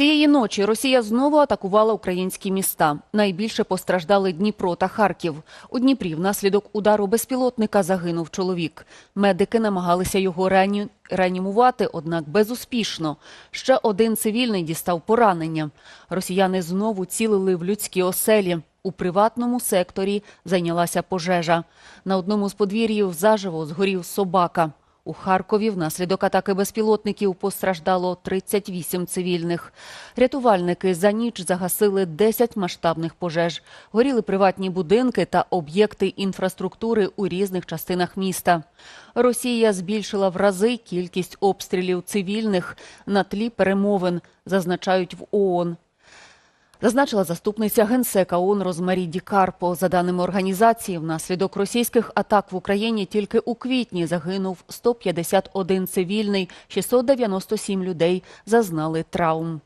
Цієї ночі Росія знову атакувала українські міста. Найбільше постраждали Дніпро та Харків. У Дніпрі внаслідок удару безпілотника загинув чоловік. Медики намагалися його реані... реанімувати, однак безуспішно. Ще один цивільний дістав поранення. Росіяни знову цілили в людські оселі. У приватному секторі зайнялася пожежа. На одному з подвір'їв заживо згорів собака. У Харкові внаслідок атаки безпілотників постраждало 38 цивільних. Рятувальники за ніч загасили 10 масштабних пожеж. Горіли приватні будинки та об'єкти інфраструктури у різних частинах міста. Росія збільшила в рази кількість обстрілів цивільних на тлі перемовин, зазначають в ООН. Зазначила заступниця генсека ООН Розмарі Дікарпо. За даними організації, внаслідок російських атак в Україні тільки у квітні загинув 151 цивільний, 697 людей зазнали травм.